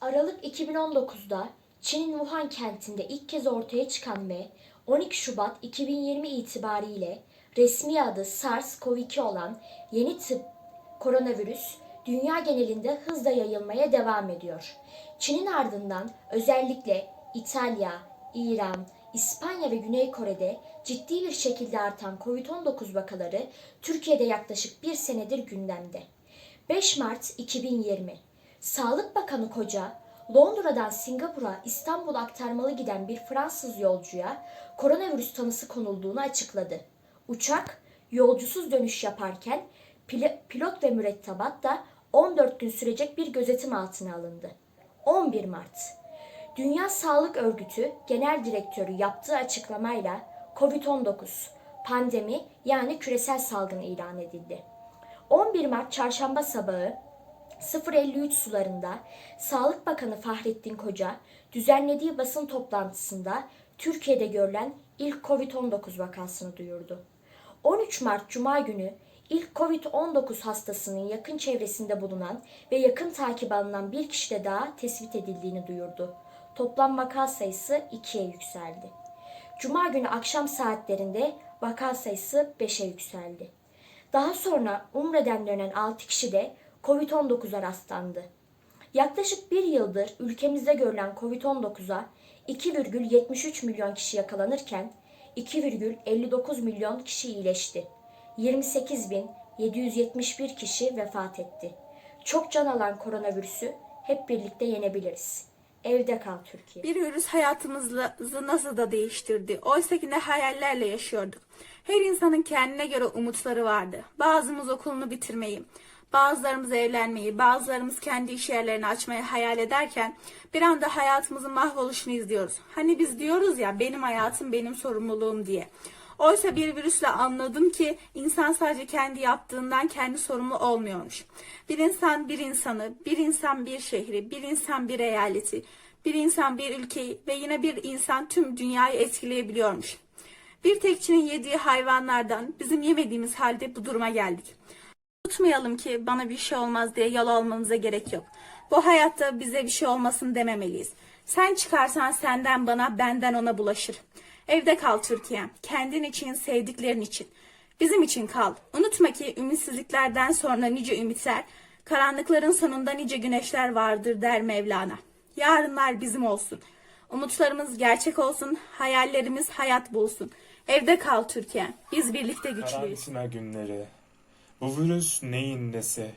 Aralık 2019'da Çin'in Wuhan kentinde ilk kez ortaya çıkan ve 12 Şubat 2020 itibariyle resmi adı SARS-CoV-2 olan yeni tıp koronavirüs dünya genelinde hızla yayılmaya devam ediyor. Çin'in ardından özellikle İtalya, İran, İspanya ve Güney Kore'de ciddi bir şekilde artan COVID-19 vakaları Türkiye'de yaklaşık bir senedir gündemde. 5 Mart 2020 Sağlık Bakanı Koca, Londra'dan Singapur'a İstanbul aktarmalı giden bir Fransız yolcuya koronavirüs tanısı konulduğunu açıkladı. Uçak yolcusuz dönüş yaparken pil- pilot ve mürettebat da 14 gün sürecek bir gözetim altına alındı. 11 Mart Dünya Sağlık Örgütü Genel Direktörü yaptığı açıklamayla COVID-19 pandemi yani küresel salgın ilan edildi. 11 Mart çarşamba sabahı 053 sularında Sağlık Bakanı Fahrettin Koca düzenlediği basın toplantısında Türkiye'de görülen ilk COVID-19 vakasını duyurdu. 13 Mart Cuma günü ilk COVID-19 hastasının yakın çevresinde bulunan ve yakın takip alınan bir kişide daha tespit edildiğini duyurdu. Toplam vaka sayısı 2'ye yükseldi. Cuma günü akşam saatlerinde vaka sayısı 5'e yükseldi. Daha sonra Umre'den dönen 6 kişi de COVID-19'a rastlandı. Yaklaşık bir yıldır ülkemizde görülen COVID-19'a 2,73 milyon kişi yakalanırken 2,59 milyon kişi iyileşti. 28.771 kişi vefat etti. Çok can alan koronavirüsü hep birlikte yenebiliriz. Evde kal Türkiye. Bir virüs hayatımızı nasıl da değiştirdi. Oysa ki ne hayallerle yaşıyorduk. Her insanın kendine göre umutları vardı. Bazımız okulunu bitirmeyi, bazılarımız evlenmeyi, bazılarımız kendi iş yerlerini açmayı hayal ederken bir anda hayatımızın mahvoluşunu izliyoruz. Hani biz diyoruz ya benim hayatım benim sorumluluğum diye. Oysa bir virüsle anladım ki insan sadece kendi yaptığından kendi sorumlu olmuyormuş. Bir insan bir insanı, bir insan bir şehri, bir insan bir eyaleti, bir insan bir ülkeyi ve yine bir insan tüm dünyayı etkileyebiliyormuş. Bir tekçinin yediği hayvanlardan bizim yemediğimiz halde bu duruma geldik. Unutmayalım ki bana bir şey olmaz diye yol almamıza gerek yok. Bu hayatta bize bir şey olmasın dememeliyiz. Sen çıkarsan senden bana, benden ona bulaşır. Evde kal Türkiye. Kendin için, sevdiklerin için. Bizim için kal. Unutma ki ümitsizliklerden sonra nice ümitler, karanlıkların sonunda nice güneşler vardır der Mevlana. Yarınlar bizim olsun. Umutlarımız gerçek olsun, hayallerimiz hayat bulsun. Evde kal Türkiye. Biz birlikte güçlüyüz. Karantina günleri. Bu virüs neyin nesi?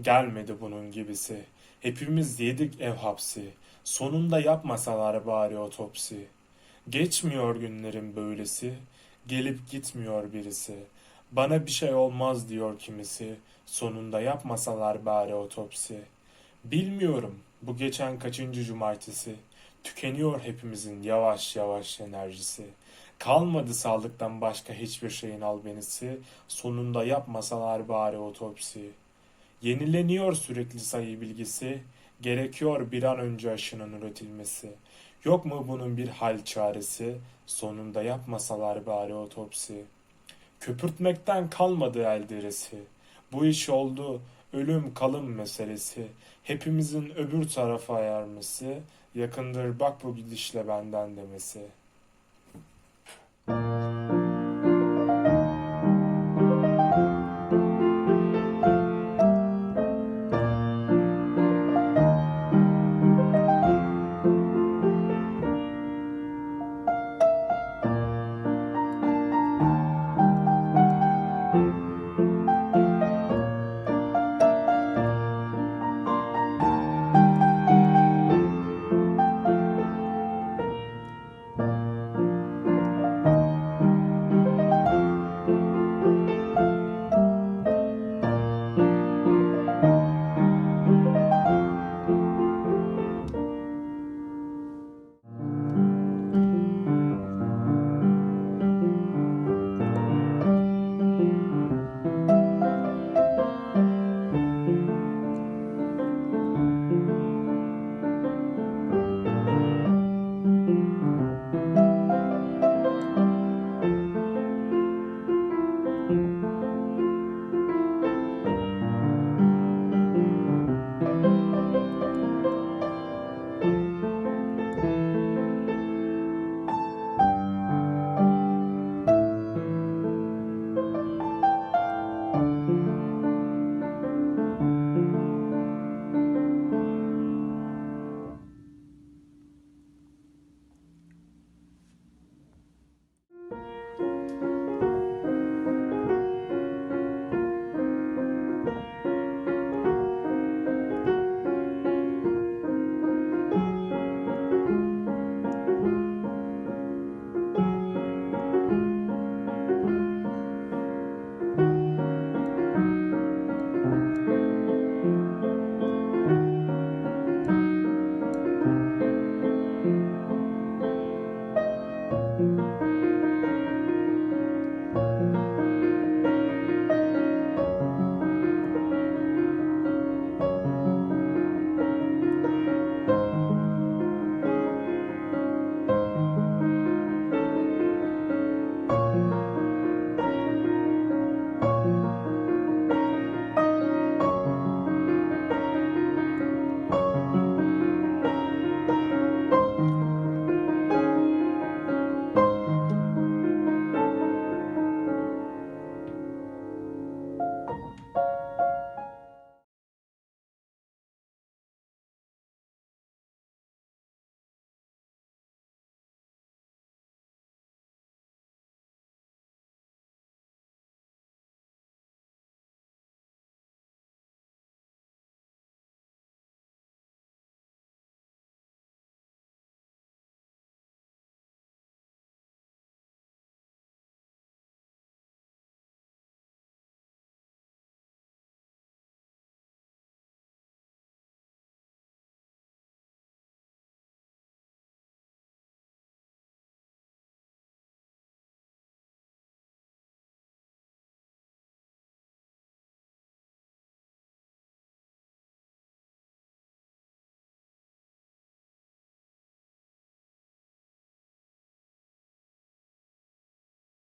Gelmedi bunun gibisi. Hepimiz yedik ev hapsi. Sonunda yapmasalar bari otopsi. Geçmiyor günlerin böylesi. Gelip gitmiyor birisi. Bana bir şey olmaz diyor kimisi. Sonunda yapmasalar bari otopsi. Bilmiyorum bu geçen kaçıncı cumartesi. Tükeniyor hepimizin yavaş yavaş enerjisi. Kalmadı sağlıktan başka hiçbir şeyin albenisi. Sonunda yapmasalar bari otopsi. Yenileniyor sürekli sayı bilgisi. Gerekiyor bir an önce aşının üretilmesi. Yok mu bunun bir hal çaresi? Sonunda yapmasalar bari otopsi. Köpürtmekten kalmadı el derisi. Bu iş oldu ölüm kalım meselesi. Hepimizin öbür tarafa ayarması. Yakındır bak bu gidişle benden demesi. Música